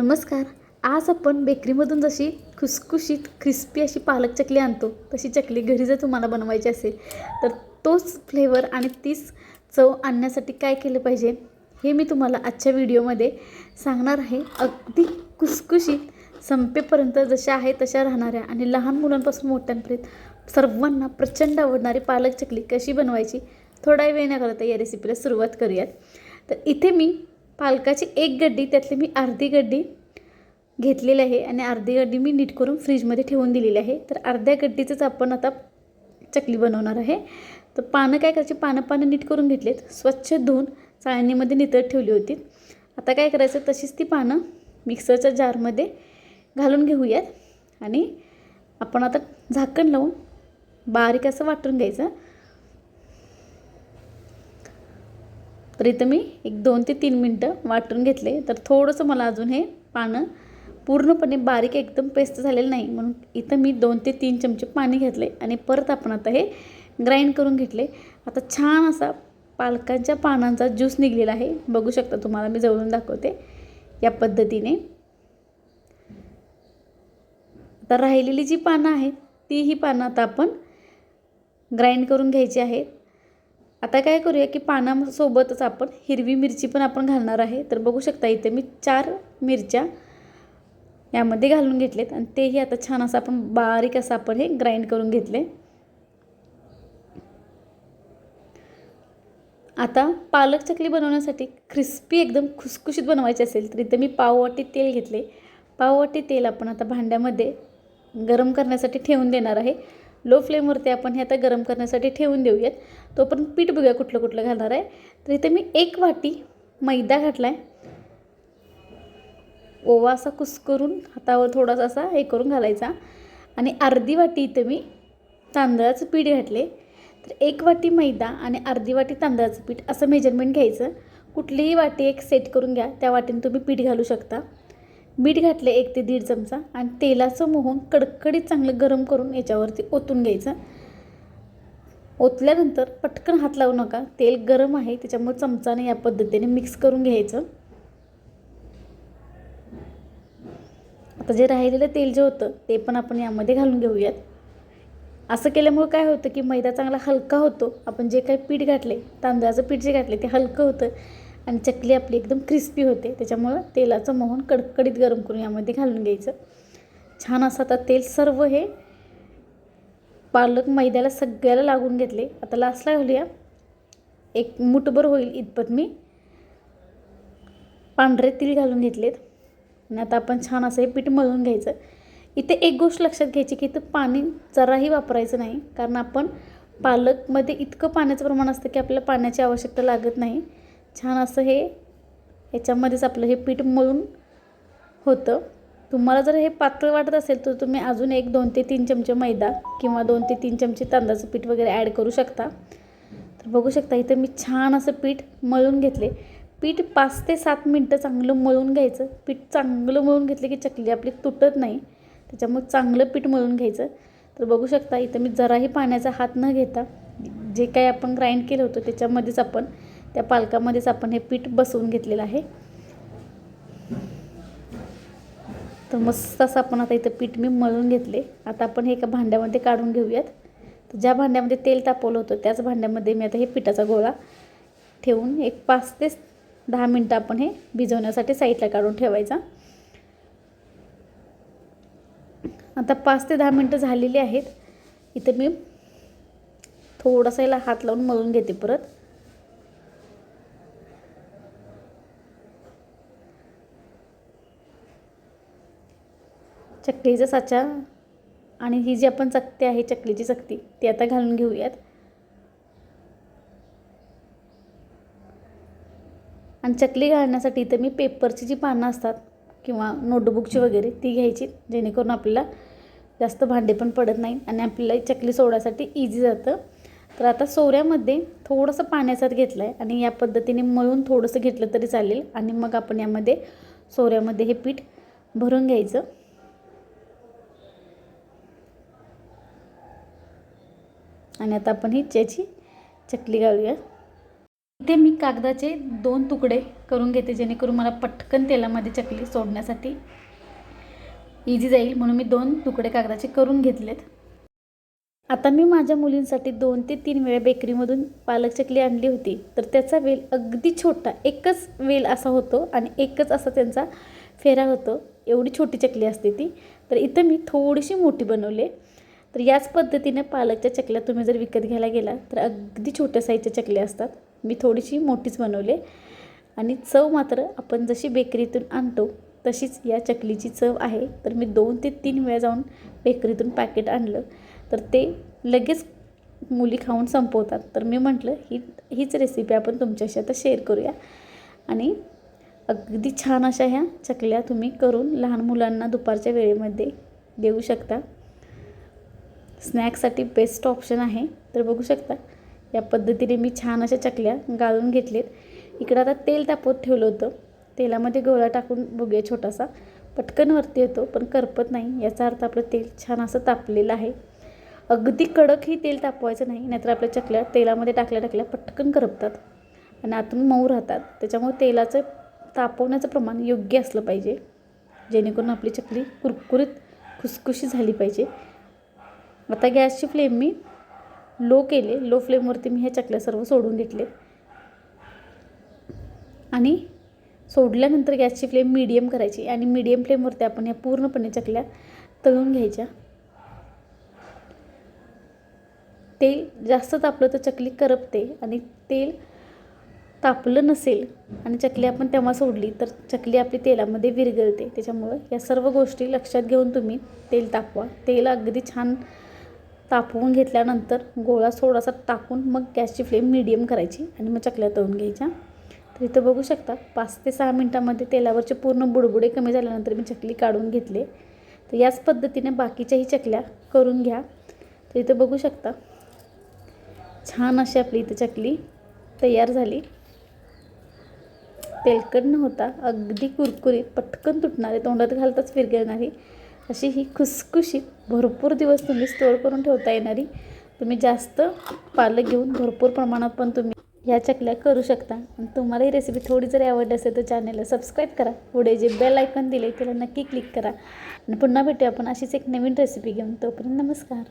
नमस्कार. आज आपण बेकरीमधून जशी खुसखुशीत क्रिस्पी अशी पालक चकली आणतो तशी चकली घरी जर तुम्हाला बनवायची असेल तर तोच फ्लेवर आणि तीच चव आणण्यासाठी काय केलं पाहिजे हे मी तुम्हाला आजच्या व्हिडिओमध्ये सांगणार आहे. अगदी खुसखुशीत संपेपर्यंत जशा आहे तशा राहणाऱ्या आणि लहान मुलांपासून मोठ्यांपर्यंत सर्वांना प्रचंड आवडणारी पालक चकली कशी बनवायची थोडा वेळ न करता या रेसिपीला सुरुवात करूयात. तर इथे मी पालकाची एक गड्डी त्यातली मी अर्धी गड्डी घेतलेली आहे आणि अर्धी गड्डी मी नीट करून फ्रीजमध्ये ठेवून दिलेली आहे. तर अर्ध्या गड्डीचंच आपण आता चकली बनवणार आहे. तर पानं काय करायची? पानं पानं नीट करून घेतलेत. स्वच्छ धुवून चाळणीमध्ये नितळ ठेवली होती. आता काय करायचं? तशीच ती पानं मिक्सरच्या जारमध्ये घालून घेऊयात. आणि आपण आता झाकण लावून बारीक असं वाटून घ्यायचं. तर इथं मी एक दोन ते तीन मिनटं वाटून घेतले. तर थोडंसं मला अजून हे पानं पूर्णपणे बारीक एकदम पेस्ट झालेलं नाही. म्हणून इथं मी दोन ते तीन चमचे पाणी घेतले आणि परत आपण आता हे ग्राइंड करून घेतले. आता छान असा पालकांच्या पानांचा ज्यूस निघलेला आहे. बघू शकता तुम्हाला मी जवळून दाखवते या पद्धतीने. आता राहिलेली जी पानं आहेत ती ही पानं आता आपण ग्राइंड करून घ्यायची आहेत. आता काय करूया की पानासोबतच आपण हिरवी मिरची पण आपण घालणार आहे. तर बघू शकता इथे मी चार मिरच्या यामध्ये घालून घेतलेत आणि तेही आता छान असं आपण बारीक असं आपण हे ग्राइंड करून घेतले. आता पालक चकली बनवण्यासाठी क्रिस्पी एकदम खुसखुशीत बनवायची असेल तर इथं मी पाववाटी तेल घेतले. पाववाटी तेल आपण आता भांड्यामध्ये गरम करण्यासाठी ठेवून देणार आहे. लो फ्लेमवरती आपण हे आता गरम करण्यासाठी ठेवून देऊयात. तोपर्यंत पीठ बघूया कुठलं कुठलं घालणार आहे. तर इथे मी एक वाटी मैदा घातला आहे ओवा असा कुस्करून हातावर थोडासा असा हे करून घालायचा. आणि अर्धी वाटी इथं मी तांदळाचं पीठ घातले. तर एक वाटी मैदा आणि अर्धी वाटी तांदळाचं पीठ असं मेजरमेंट घ्यायचं. कुठलीही वाटी एक सेट करून घ्या. त्या वाटीने तुम्ही पीठ घालू शकता. मीठ घातले एक ते दीड चमचा आणि तेलाचं मोहून कडकडीत चांगलं गरम करून याच्यावरती ओतून घ्यायचं. ओतल्यानंतर पटकन हात लावू नका. तेल गरम आहे त्याच्यामुळे चमचाने या पद्धतीने मिक्स करून घ्यायचं. आता जे राहिलेलं तेल जे होतं ते पण आपण यामध्ये घालून घेऊयात. असं केल्यामुळे काय होतं की मैदा चांगला हलका होतो. आपण जे काही पीठ घातले तांदळाचं पीठ जे घातले ते हलकं होतं. आणि चकली आपली एकदम क्रिस्पी होते. त्याच्यामुळं तेलाचं मोहन कडकडीत गरम करून यामध्ये घालून घ्यायचं. छान असं आता तेल सर्व हे पालक मैद्याला सगळ्याला लागून घेतले. आता लास्टला घालूया. एक मुठभर होईल इतपत मी. पांढरे तीळ घालून घेतलेत. आणि आता आपण छान असं हे पीठ मळून घ्यायचं. इथे एक गोष्ट लक्षात घ्यायची की इथं पाणी जराही वापरायचं नाही. कारण आपण पालकमध्ये इतकं पाण्याचं प्रमाण असतं की आपल्याला पाण्याची आवश्यकता लागत नाही. छान असं हे याच्यामध्येच आपलं हे पीठ मळून होतं. तुम्हाला जर हे पातळ वाटत असेल तर तुम्ही अजून एक दोन ते तीन चमचे मैदा किंवा दोन ते तीन चमचे तांदळाचं पीठ वगैरे ॲड करू शकता. तर बघू शकता इथं मी छान असं पीठ मळून घेतले. पीठ पाच ते सात मिनटं चांगलं मळून घ्यायचं. पीठ चांगलं मळून घेतलं की चकली आपली तुटत नाही. त्याच्यामुळे चांगलं पीठ मळून घ्यायचं. तर बघू शकता इथं मी जराही पाण्याचा हात न घेता जे काही आपण ग्राइंड केलं होतं त्याच्यामध्येच आपण त्या पालकामध्येच आपण हे पीठ बसवून घेतलेलं आहे. तर मस्त असं आपण आता इथं पीठ मी मळून घेतले. आता आपण हे एका भांड्यामध्ये काढून घेऊयात. तर ज्या भांड्यामध्ये तेल तापवलं होतं त्याच भांड्यामध्ये मी आता हे पिठाचा गोळा ठेवून एक पाच ते दहा मिनटं आपण हे भिजवण्यासाठी साईडला काढून ठेवायचा. आता पाच ते दहा मिनटं झालेली आहेत. इथं मी थोडासा याला हात लावून मळून घेते परत. चकलीचा साचा आणि ही जी आपण चकती आहे चकलीची चकती ती आता घालून घेऊयात. आणि चकली घालण्यासाठी इथं मी पेपरची जी पानं असतात किंवा नोटबुकची वगैरे ती घ्यायची जेणेकरून आपल्याला जास्त भांडे पण पडत नाही आणि आपल्याला चकली सोडायसाठी इझी जातं. तर आता सोऱ्यामध्ये थोडंसं पाण्याचात घेतलं आहे आणि या पद्धतीने मळून थोडंसं घेतलं तरी चालेल. आणि मग आपण यामध्ये सोऱ्यामध्ये हे पीठ भरून घ्यायचं. आणि आता आपण ही त्याची चकली घालूया. इथे मी कागदाचे दोन तुकडे करून घेते जेणेकरून मला पटकन तेलामध्ये चकली सोडण्यासाठी इझी जाईल. म्हणून मी दोन तुकडे कागदाचे करून घेतलेत. आता मी माझ्या मुलींसाठी दोन ते तीन वेळा बेकरीमधून पालक चकली आणली होती. तर त्याचा वेल अगदी छोटा एकच वेल असा होतो आणि एकच असा त्यांचा फेरा होतो. एवढी छोटी चकली असते ती. तर इथं मी थोडीशी मोठी बनवली. तर याच पद्धतीने पालकच्या चकल्या तुम्ही जर विकत घ्यायला गेला तर अगदी छोट्या साईजच्या चकल्या असतात. मी थोडीशी मोठीच बनवले आणि चव मात्र आपण जशी बेकरीतून आणतो तशीच या चकलीची चव आहे. तर मी दोन ते तीन वेळा जाऊन बेकरीतून पॅकेट आणलं. तर ते लगेच मुली खाऊन संपवतात. तर मी म्हटलं ही हीच रेसिपी आपण तुमच्याशी आता शेअर करूया. आणि अगदी छान अशा ह्या चकल्या तुम्ही करून लहान मुलांना दुपारच्या वेळेमध्ये देऊ शकता. स्नॅक्ससाठी बेस्ट ऑप्शन आहे. तर बघू शकता या पद्धतीने मी छान अशा चकल्या गाळून घेतलेत. इकडं आता तेल तापवत ठेवलं होतं. तेलामध्ये गोळा टाकून बघूया छोटासा. पटकन वरती येतो पण करपत नाही. याचा अर्थ आपलं तेल छान असं तापलेलं आहे. अगदी कडकही तेल तापवायचं नाही नाहीतर आपल्या चकल्या तेलामध्ये टाकल्या टाकल्या पटकन करपतात. आणि आतून मऊ राहतात. त्याच्यामुळे तेलाचं तापवण्याचं प्रमाण योग्य असलं पाहिजे. जेणेकरून आपली चकली कुरकुरीत खुसखुशी झाली पाहिजे. आता गॅसची फ्लेम मी लो केले. लो फ्लेमवरती मी ह्या चकल्या सर्व सोडून घेतले. आणि सोडल्यानंतर गॅसची फ्लेम मीडियम करायची. आणि मीडियम फ्लेमवरती आपण या पूर्णपणे चकल्या तळून घ्यायच्या. तेल जास्त तापलं तर चकली करपते आणि तेल तापलं नसेल आणि चकली आपण तेव्हा सोडली तर चकली आपली तेलामध्ये विरघळते. त्याच्यामुळं या सर्व गोष्टी लक्षात घेऊन तुम्ही तेल तापवा. तेल अगदी छान तापवून घेतल्यानंतर गोळा थोडासा टाकून मग गॅसची फ्लेम मिडियम करायची आणि मग चकल्या तळून घ्यायच्या. तर इथं बघू शकता पाच ते सहा मिनटामध्ये तेलावरचे पूर्ण बुडबुडे कमी झाल्यानंतर मी चकली काढून घेतले. तर याच पद्धतीने बाकीच्याही चकल्या करून घ्या. तर इथं बघू शकता छान अशी आपली इथं चकली तयार झाली. तेलकट न होता अगदी कुरकुरीत पटकन तुटणारे तोंडात घालताच विरघळणारी अशी ही खुसखुशीत भरपूर दिवस तुम्ही स्टोअर करून ठेवता येणारी. तुम्ही जास्त पालक घेऊन भरपूर प्रमाणात पण तुम्ही ह्या चकल्या करू शकता. आणि तुम्हाला ही रेसिपी थोडी जरी आवडली असेल तर चॅनलला सबस्क्राईब करा. पुढे जे बेल आयकॉन दिले त्याला नक्की क्लिक करा. आणि पुन्हा भेटूया आपण अशीच एक नवीन रेसिपी घेऊन. तोपर्यंत नमस्कार.